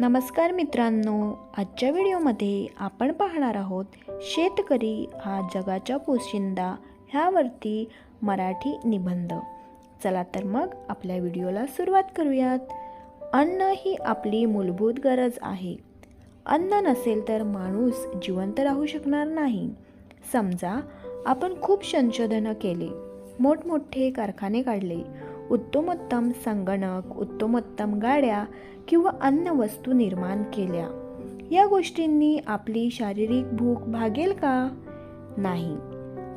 नमस्कार मित्रांनो आजच्या व्हिडिओमध्ये आपण पाहणार आहोत शेतकरी हा जगाच्या पोशिंदा ह्यावरती मराठी निबंध. चला तर मग आपल्या व्हिडिओला सुरुवात करूयात. अन्न ही आपली मूलभूत गरज आहे. अन्न नसेल तर माणूस जिवंत राहू शकणार नाही. समजा आपण खूप संशोधनं केले मोठमोठे कारखाने काढले उत्तमोत्तम संगणक उत्तमोत्तम गाड्या किंवा अन्न वस्तू निर्माण केल्या. या गोष्टींनी आपली शारीरिक भूक भागेल का? नाही.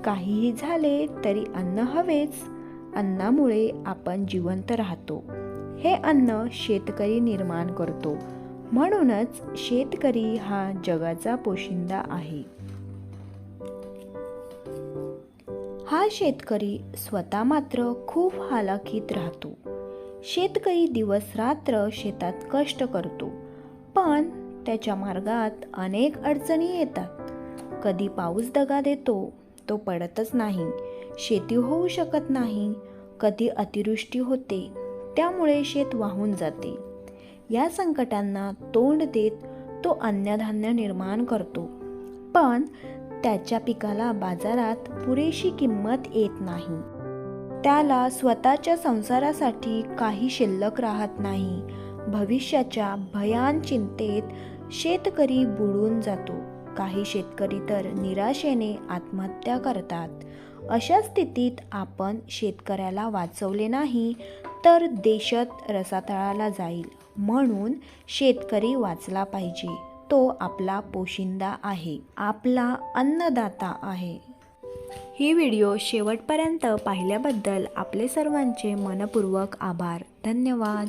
काहीही झाले तरी अन्न हवेच. अन्नामुळे आपण जिवंत राहतो. हे अन्न शेतकरी निर्माण करतो. म्हणूनच शेतकरी हा जगाचा पोशिंदा आहे. हा शेतकरी स्वतः मात्र खूप हालाखीत राहतो. शेतकरी दिवस रात्र शेतात कष्ट करतो पण त्याच्या मार्गात अनेक अडचणी येतात. कधी पाऊस दगा देतो तो पडतच नाही शेती होऊ शकत नाही कधी अतिवृष्टी होते त्यामुळे शेत वाहून जाते. या संकटांना तोंड देत तो अन्नधान्य निर्माण करतो. पण त्याच्या पिकाला बाजारात पुरेशी किंमत येत नाही. त्याला स्वतःच्या संसारासाठी काही शिल्लक राहत नाही. भविष्याच्या भयान चिंतेत शेतकरी बुडून जातो. काही शेतकरी तर निराशेने आत्महत्या करतात. अशा स्थितीत आपण शेतकऱ्याला वाचवले नाही तर देशात रसातळाला जाईल. म्हणून शेतकरी वाचला पाहिजे. तो आपला पोशिंदा आहे आपला अन्नदाता आहे. ही व्हिडिओ शेवटपर्यंत पाहिल्याबद्दल आपले सर्वांचे मनपूर्वक आभार. धन्यवाद.